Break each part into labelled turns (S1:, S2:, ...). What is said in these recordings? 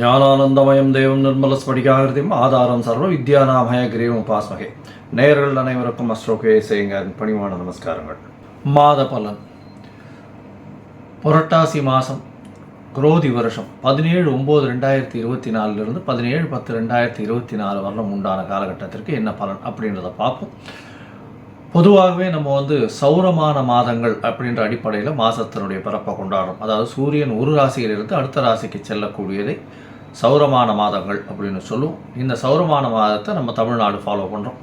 S1: ஞானானந்தமயம் தேவம் நிர்மல ஸ்படிகாகிருதியும் ஆதாரம் சர்வ வித்யாநாமய கிரீவம் உபாஸ்மகே. நேயர்கள் அனைவருக்கும் அஸ்ரோகே செய்யுங்க பணிவான நமஸ்காரங்கள். மாத பலன். புரட்டாசி மாதம் குரோதி வருஷம் பதினேழு ஒம்பது ரெண்டாயிரத்தி இருபத்தி நாலுலேருந்து பதினேழு பத்து ரெண்டாயிரத்தி இருபத்தி நாலு வரலும் உண்டான காலகட்டத்திற்கு என்ன பலன் அப்படின்றத பார்ப்போம். பொதுவாகவே நம்ம வந்து சௌரமான மாதங்கள் அப்படின்ற அடிப்படையில் மாதத்தினுடைய பிறப்பை கொண்டாடுறோம். அதாவது சூரியன் ஒரு ராசியிலிருந்து அடுத்த ராசிக்கு செல்லக்கூடியதை சௌரமான மாதங்கள் அப்படின்னு சொல்லுவோம் இந்த சௌரமான மாதத்தை நம்ம தமிழ்நாடு ஃபாலோ பண்ணுறோம்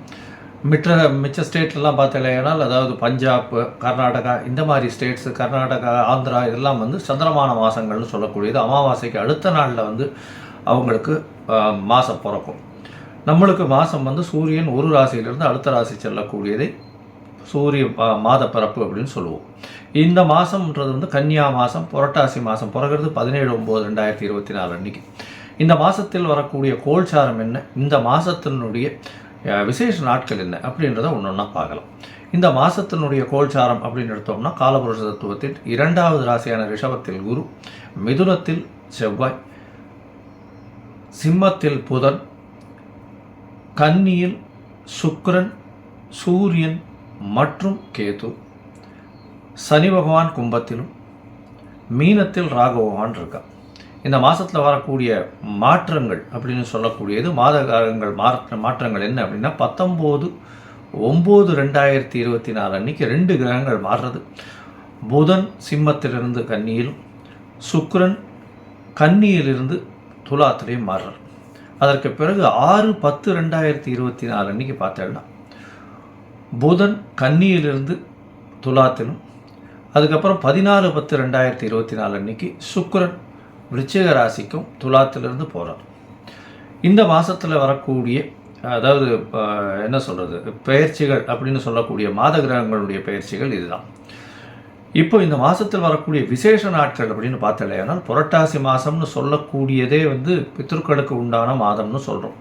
S1: மிற்ற மிச்ச ஸ்டேட்லலாம் பார்த்தீங்கன்னா அதாவது பஞ்சாப் கர்நாடகா இந்த மாதிரி ஸ்டேட்ஸு கர்நாடகா ஆந்திரா இதெல்லாம் வந்து சந்திரமான மாதங்கள்னு சொல்லக்கூடியது. அமாவாசைக்கு அடுத்த நாளில் வந்து அவங்களுக்கு மாதம் பிறக்கும். நம்மளுக்கு மாதம் வந்து சூரியன் ஒரு ராசியிலிருந்து அடுத்த ராசி செல்லக்கூடியதை சூரிய மாத பிறப்பு அப்படின்னு சொல்லுவோம். இந்த மாதம்ன்றது வந்து கன்னியா மாதம் புரட்டாசி மாதம் பிறகுறது பதினேழு ஒம்பது ரெண்டாயிரத்தி இருபத்தி நாலு அன்னைக்கு. இந்த மாதத்தில் வரக்கூடிய கோல்சாரம் என்ன? இந்த மாதத்தினுடைய விசேஷ நாட்கள் என்ன? அப்படின்றத ஒன்று ஒன்றா பார்க்கலாம். இந்த மாதத்தினுடைய கோல்சாரம் அப்படின்னு எடுத்தோம்னா காலபுருஷ தத்துவத்தில் இரண்டாவது ராசியான ரிஷபத்தில் குரு மிதுனத்தில் செவ்வாய் சிம்மத்தில் புதன் கன்னியில் சுக்ரன் சூரியன் மற்றும் கேது சனி பகவான் கும்பத்திலும் மீனத்தில் ராகு பகவான் இந்த மாதத்தில் வரக்கூடிய மாற்றங்கள் அப்படின்னு சொல்லக்கூடியது மாத காலங்கள் மாற்ற மாற்றங்கள் என்ன அப்படின்னா பத்தொம்போது ஒம்பது ரெண்டாயிரத்தி இருபத்தி நாலு அன்னைக்கு ரெண்டு கிரகங்கள் மாறுறது. புதன் சிம்மத்திலிருந்து கன்னியிலும் சுக்ரன் கன்னியிலிருந்து துலாத்திலையும் மாறுறார். அதற்கு பிறகு ஆறு பத்து ரெண்டாயிரத்தி இருபத்தி நாலு அன்னைக்கு பார்த்தேன்னா புதன் கன்னியிலிருந்து துலாத்திலும் அதுக்கப்புறம் பதினாலு பத்து ரெண்டாயிரத்தி இருபத்தி நாலு அன்னைக்கு சுக்ரன் விருச்சிக ராசிக்கும் துலாத்திலிருந்து போகிறார் இந்த மாதத்தில் வரக்கூடிய அதாவது என்ன சொல்கிறது பயிற்சிகள் அப்படின்னு சொல்லக்கூடிய மாத கிரகங்களுடைய பயிற்சிகள் இதுதான். இப்போ இந்த மாதத்தில் வரக்கூடிய விசேஷ நாட்கள் அப்படின்னு பார்த்தலையானால் புரட்டாசி மாதம்னு சொல்லக்கூடியதே வந்து பித்ருக்களுக்கு உண்டான மாதம்னு சொல்கிறோம்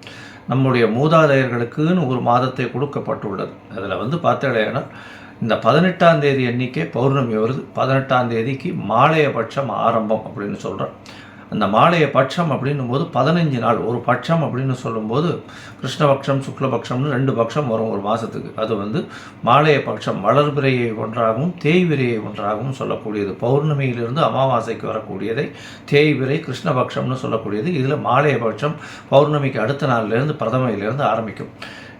S1: நம்முடைய மூதாதையர்களுக்குன்னு ஒரு மாதத்தை கொடுக்கப்பட்டுள்ளது. அதில் வந்து பார்த்தலையானால் இந்த பதினெட்டாம் தேதி எண்ணிக்கை பௌர்ணமி வருது. பதினெட்டாம் தேதிக்கு மாலைய பட்சம் ஆரம்பம் அப்படின்னு சொல்கிறோம் அந்த மாலைய பட்சம் அப்படின்னும் போது பதினஞ்சு நாள். ஒரு பட்சம் அப்படின்னு சொல்லும்போது கிருஷ்ணபக்ஷம் சுக்லபக்ஷம்னு ரெண்டு பட்சம் வரும் ஒரு மாதத்துக்கு அது வந்து மாலைய பட்சம் வளர்பிறையை ஒன்றாகவும் தேய்விரையை ஒன்றாகவும் சொல்லக்கூடியது. பௌர்ணமியிலிருந்து அமாவாசைக்கு வரக்கூடியதை தேய்விரை கிருஷ்ணபக்ஷம்னு சொல்லக்கூடியது. இதில் மாலைய பட்சம் பௌர்ணமிக்கு அடுத்த நாள்லேருந்து பிரதமையிலேருந்து ஆரம்பிக்கும்.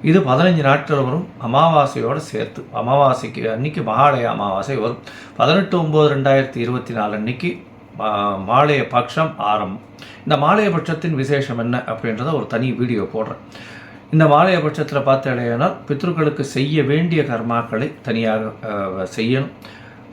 S1: இது பதினஞ்சு நாட்கள் வரும் அமாவாசையோடு சேர்த்து. அமாவாசைக்கு அன்னைக்கு மகாலய அமாவாசை வரும். பதினெட்டு ஒம்பது ரெண்டாயிரத்தி இருபத்தி நாலு அன்னைக்கு மா- மாலைய பட்சம் ஆரம்பம். இந்த மாலைய பட்சத்தின் விசேஷம் என்ன அப்படின்றத ஒரு தனி வீடியோ போடுறேன். இந்த மாலைய பட்சத்தில் பார்த்தேனால் பித்ருக்களுக்கு செய்ய வேண்டிய கர்மாக்களை தனியாக செய்யணும்.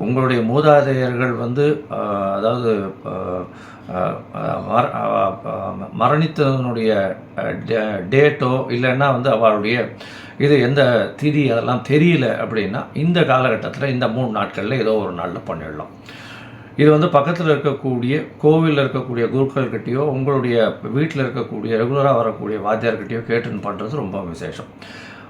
S1: உங்களுடைய மூதாதையர்கள் வந்து அதாவது ஆஹ், மர மரணித்ததனுடைய டேட்டோ இல்லைன்னா வந்து அவருடைய இது எந்த திதி அதெல்லாம் தெரியல அப்படின்னா இந்த காலகட்டத்தில் இந்த மூணு நாட்களில் ஏதோ ஒரு நாளில் பண்ணிடலாம். இது வந்து பக்கத்தில் இருக்கக்கூடிய கோவிலில் இருக்கக்கூடிய குருக்கள்கிட்டயோ உங்களுடைய வீட்டில் இருக்கக்கூடிய ரெகுலராக வரக்கூடிய வாத்தியார்கிட்டயோ கேட்டுன்னு பண்ணுறது ரொம்ப விசேஷம்.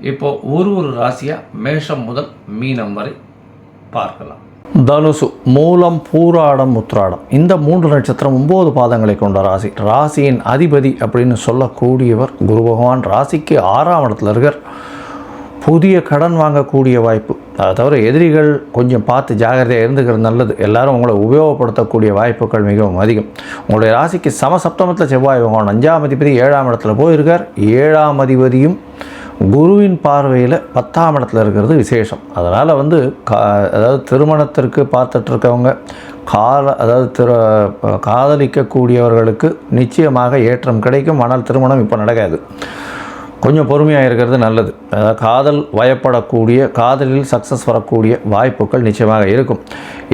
S1: இப்போ ஒரு ஒரு ராசியாக மேஷம் முதல் மீனம் வரை பார்க்கலாம். தனுசு மூலம் பூராடம் உத்ராடம் இந்த மூன்று நட்சத்திரம் ஒம்பது பாதங்களை கொண்ட ராசி. ராசியின் அதிபதி அப்படின்னு சொல்லக்கூடியவர் குரு பகவான். ராசிக்கு ஆறாம் இடத்துல இருக்கார். புதிய கடன் வாங்கக்கூடிய வாய்ப்பு. அதை தவிர எதிரிகள் கொஞ்சம் பார்த்து ஜாகிரதையாக இருந்துக்கிறது நல்லது. எல்லாரும் உங்களை உபயோகப்படுத்தக்கூடிய வாய்ப்புகள் மிகவும் அதிகம். உங்களுடைய ராசிக்கு சமசப்தமத்தில் செவ்வாய் பகவான் அஞ்சாம் அதிபதி ஏழாம் இடத்துல போயிருக்கார். ஏழாம் அதிபதியும் குருவின் பார்வையில் பத்தாம் இடத்துல இருக்கிறது விசேஷம். அதனால் வந்து கா அதாவது திருமணத்திற்கு பார்த்துட்ருக்கவங்க கால அதாவது திரு காதலிக்கக்கூடியவர்களுக்கு நிச்சயமாக ஏற்றம் கிடைக்கும். ஆனால் திருமணம் இப்போ நடக்காது. கொஞ்சம் பொறுமையாக இருக்கிறது நல்லது. அதாவது காதல் வயப்படக்கூடிய காதலில் சக்ஸஸ் வரக்கூடிய வாய்ப்புகள் நிச்சயமாக இருக்கும்.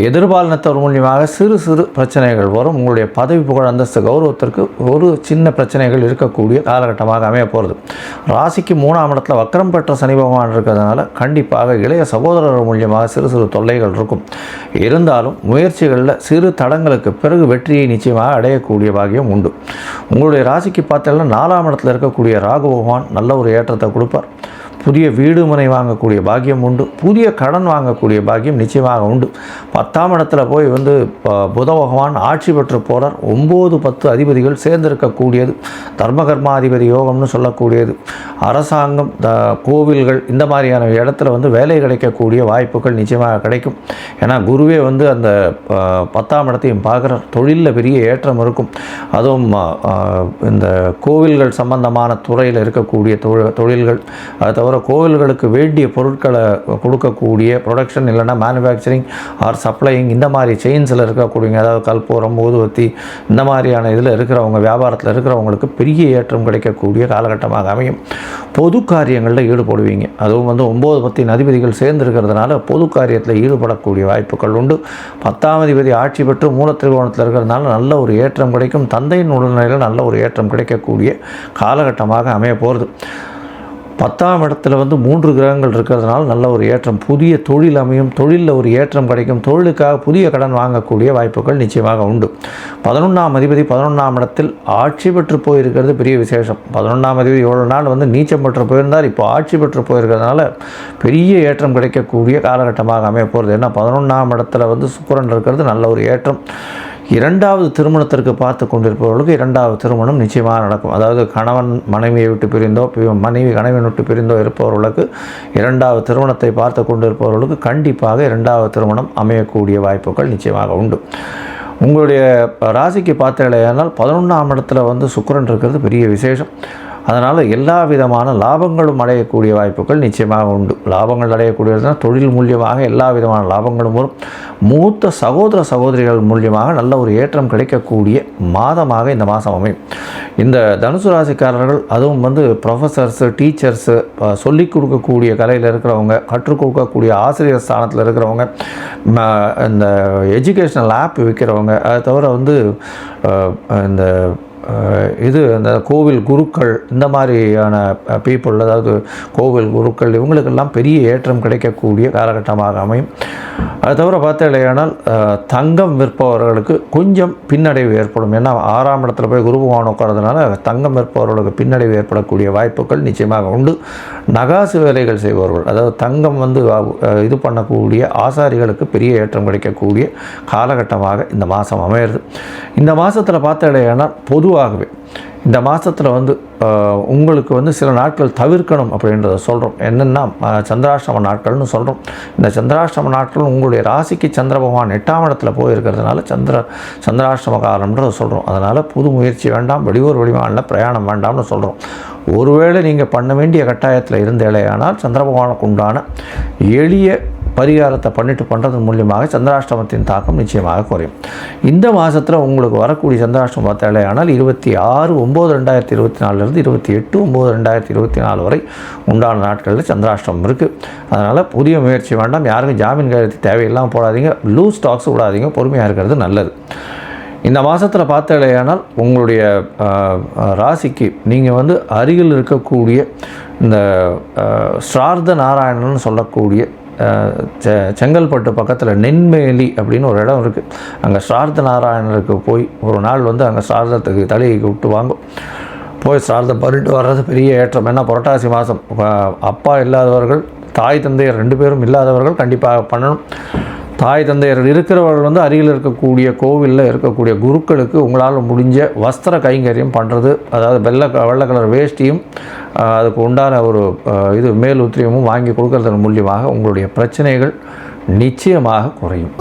S1: எதிர்பாலினத்தவர் மூலியமாக சிறு சிறு பிரச்சனைகள் வரும். உங்களுடைய பதவி புகழ் அந்தஸ்து கௌரவத்திற்கு ஒரு சின்ன பிரச்சனைகள் இருக்கக்கூடிய காலகட்டமாக அமைய போகிறது ராசிக்கு மூணாம் இடத்துல வக்கரம் பெற்ற சனி பகவான் இருக்கிறதுனால கண்டிப்பாக இளைய சகோதரர் மூலியமாக சிறு சிறு தொல்லைகள் இருக்கும். இருந்தாலும் முயற்சிகளில் சிறு தடங்களுக்கு பிறகு வெற்றியை நிச்சயமாக அடையக்கூடிய பாகியம் உண்டு. உங்களுடைய ராசிக்கு பார்த்தீங்கன்னா நாலாம் இடத்துல இருக்கக்கூடிய ராகு பகவான் நல்ல ஒரு ஏற்றத்தை கொடுப்பார். புதிய வீடு முனை வாங்கக்கூடிய பாக்கியம் உண்டு. புதிய கடன் வாங்கக்கூடிய பாக்கியம் நிச்சயமாக உண்டு. பத்தாம் இடத்துல போய் வந்து ப- புத பகவான் ஆட்சி பெற்று போகிறார் ஒம்பது பத்து அதிபதிகள் சேர்ந்திருக்கக்கூடியது. தர்மகர்மாதிபதி யோகம்னு சொல்லக்கூடியது. அரசாங்கம் த கோவில்கள் இந்த மாதிரியான இடத்துல வந்து வேலை கிடைக்கக்கூடிய வாய்ப்புகள் நிச்சயமாக கிடைக்கும். ஏன்னா குருவே வந்து அந்த பத்தாம் இடத்தையும் பார்க்குறார். தொழிலில் பெரிய ஏற்றம் இருக்கும். அதுவும் இந்த கோவில்கள் சம்பந்தமான துறையில் இருக்கக்கூடிய தொழில் தொழில்கள் அதை தவிர கோவில்களுக்கு வேண்டிய பொருட்களை கொடுக்கக்கூடிய ப்ரொடக்ஷன் இல்லைனா மேனுஃபேக்சரிங் ஆர் சப்ளையிங் இந்த மாதிரி செயின்ஸில் இருக்கக்கூடிய அதாவது கல்பூரம் ஊதுவத்தி இந்த மாதிரியான இதில் இருக்கிறவங்க வியாபாரத்தில் இருக்கிறவங்களுக்கு பெரிய ஏற்றம் கிடைக்கக்கூடிய காலகட்டமாக அமையும். பொது காரியங்களில் ஈடுபடுவீங்க. அதுவும் வந்து ஒம்பது பத்தின் அதிபதிகள் சேர்ந்து இருக்கிறதுனால பொது காரியத்தில் ஈடுபடக்கூடிய வாய்ப்புகள் உண்டு. பத்தாம் அதிபதி ஆட்சி பெற்று மூலத்திருவோணத்தில் இருக்கிறதுனால நல்ல ஒரு ஏற்றம் கிடைக்கும். தந்தையின் உடல்நிலையில் நல்ல ஒரு ஏற்றம் கிடைக்கக்கூடிய காலகட்டமாக அமைய போகிறது பத்தாம் இடத்துல வந்து மூன்று கிரகங்கள் இருக்கிறதுனால நல்ல ஒரு ஏற்றம். புதிய தொழில் அமையும் தொழிலில் ஒரு ஏற்றம் கிடைக்கும். தொழிலுக்காக புதிய கடன் வாங்கக்கூடிய வாய்ப்புகள் நிச்சயமாக உண்டு. பதினொன்றாம் அதிபதி பதினொன்றாம் இடத்தில் ஆட்சி பெற்று போயிருக்கிறது பெரிய விசேஷம். பதினொன்றாம் அதிபதி இவ்வளோ நாள் வந்து நீச்சம் பெற்று போயிருந்தார். இப்போ ஆட்சி பெற்று போயிருக்கிறதுனால பெரிய ஏற்றம் கிடைக்கக்கூடிய காலகட்டமாக அமைய போகிறது ஏன்னா பதினொன்றாம் இடத்துல வந்து சுக்கரன் இருக்கிறது நல்ல ஒரு ஏற்றம். இரண்டாவது திருமணத்திற்கு பார்த்து கொண்டிருப்பவர்களுக்கு இரண்டாவது திருமணம் நிச்சயமாக நடக்கும். அதாவது கணவன் மனைவியை விட்டு பிரிந்தோ பி- மனைவி கணவன் விட்டு பிரிந்தோ இருப்பவர்களுக்கு இரண்டாவது திருமணத்தை பார்த்து கொண்டிருப்பவர்களுக்கு கண்டிப்பாக இரண்டாவது திருமணம் அமையக்கூடிய வாய்ப்புகள் நிச்சயமாக உண்டு. உங்களுடைய ராசிக்கு பார்த்தீங்களேனால் பதினொன்றாம் இடத்துல வந்து சுக்கரன் இருக்கிறது பெரிய விசேஷம். அதனால் எல்லா விதமான லாபங்களும் அடையக்கூடிய வாய்ப்புகள் நிச்சயமாக உண்டு. லாபங்கள் அடையக்கூடியதுனால் தொழில் மூலியமாக எல்லா விதமான லாபங்களும் வரும். மூத்த சகோதர சகோதரிகள் மூலியமாக நல்ல ஒரு ஏற்றம் கிடைக்கக்கூடிய மாதமாக இந்த மாதம் அமையும். இந்த தனுசு ராசிக்காரர்கள் அதுவும் வந்து ப்ரொஃபஸர்ஸு டீச்சர்ஸு சொல்லிக் கொடுக்கக்கூடிய கலையில் இருக்கிறவங்க கற்றுக் கொடுக்கக்கூடிய ஆசிரியர் ஸ்தானத்தில் இருக்கிறவங்க ம, இந்த எஜுகேஷ்னல் ஆப் விற்கிறவங்க அதை தவிர வந்து இந்த இது அந்த கோவில் குருக்கள் இந்த மாதிரியான பீப்புள் அதாவது கோவில் குருக்கள் இவங்களுக்கெல்லாம் பெரிய ஏற்றம் கிடைக்கக்கூடிய காலகட்டமாக அமையும். அது தவிர பார்த்தீங்களேயானால் அஹ், தங்கம் விற்பவர்களுக்கு கொஞ்சம் பின்னடைவு ஏற்படும். ஏன்னா ஆறாம் இடத்துல போய் குரு பகவான் உட்காரதுனால தங்கம் விற்பவர்களுக்கு பின்னடைவு ஏற்படக்கூடிய வாய்ப்புகள் நிச்சயமாக உண்டு. நகாசு வேலைகள் செய்பவர்கள் அதாவது தங்கம் வந்து இது பண்ணக்கூடிய ஆசாரிகளுக்கு பெரிய ஏற்றம் கிடைக்கக்கூடிய காலகட்டமாக இந்த மாதம் அமையிறது. இந்த மாதத்தில் பார்த்தீங்களேயானால் பொதுவாகவே இந்த மாதத்தில் வந்து உங்களுக்கு வந்து சில நாட்கள் தவிர்க்கணும் அப்படின்றத சொல்கிறோம் என்னென்னா சந்திராஷ்டம நாட்கள்னு சொல்கிறோம் இந்த சந்திராஷ்டம நாட்கள் உங்களுடைய ராசிக்கு சந்திர பகவான் எட்டாம் இடத்துல போயிருக்கிறதுனால சந்திர சந்திராஷ்டம காலம்ன்றத சொல்கிறோம் அதனால் புது முயற்சி வேண்டாம் வெளியூர் வெளிமாநில பிரயாணம் வேண்டாம்னு சொல்கிறோம் ஒருவேளை நீங்கள் பண்ண வேண்டிய கட்டாயத்தில் இருந்தேலையானால் சந்திர பகவானுக்கு உண்டான எளிய பரிகாரத்தை பண்ணிட்டு பண்ணுறது மூலியமாக சந்திராஷ்டமத்தின் தாக்கம் நிச்சயமாக குறையும். இந்த மாதத்தில் உங்களுக்கு வரக்கூடிய சந்திராஷ்டமம் பார்த்தாலேயானால் இருபத்தி ஆறு ஒம்பது ரெண்டாயிரத்தி இருபத்தி நாலுலேருந்து இருபத்தி எட்டு ஒம்பது ரெண்டாயிரத்தி இருபத்தி நாலு வரை உண்டான நாட்களில் சந்திராஷ்டமம் இருக்குது அதனால் புதிய முயற்சி வேண்டாம். யாருக்கும் ஜாமீன் கையெழுத்து தேவையில்லாமல் போடாதீங்க. லூஸ் ஸ்டாக்ஸ் விடாதீங்க. பொறுமையாக இருக்கிறது நல்லது. இந்த மாதத்தில் பார்த்தாலேயானால் உங்களுடைய ராசிக்கு நீங்கள் வந்து அருகில் இருக்கக்கூடிய இந்த ஸ்ரார்த நாராயணன் சொல்லக்கூடிய செங்கல்பட்டு பக்கத்தில் நென்மேலி அப்படின்னு ஒரு இடம் இருக்குது அங்கே சாரத நாராயணருக்கு போய் ஒரு நாள் வந்து அங்கே சாரதத்துக்கு தலையை விட்டு வாங்கும் போய் சாரதம் பண்ணிட்டு வர்றது பெரிய ஏற்றம். ஏன்னா புரட்டாசி மாதம் அப்பா இல்லாதவர்கள் தாய் தந்தையர் ரெண்டு பேரும் இல்லாதவர்கள் கண்டிப்பாக பண்ணணும். தாய் தந்தையர் இருக்கிறவர்கள் வந்து அருகில் இருக்கக்கூடிய கோவிலில் இருக்கக்கூடிய குருக்களுக்கு உங்களால் முடிஞ்ச வஸ்திர கைங்கரியம் பண்ணுறது அதாவது வெள்ளை க- வெள்ளை கலர் வேஷ்டியும் அதுக்கு உண்டான ஒரு இது மேல் உத்திரியமும் வாங்கி கொடுக்கறதன் மூலியமாக உங்களுடைய பிரச்சனைகள் நிச்சயமாக குறையும்.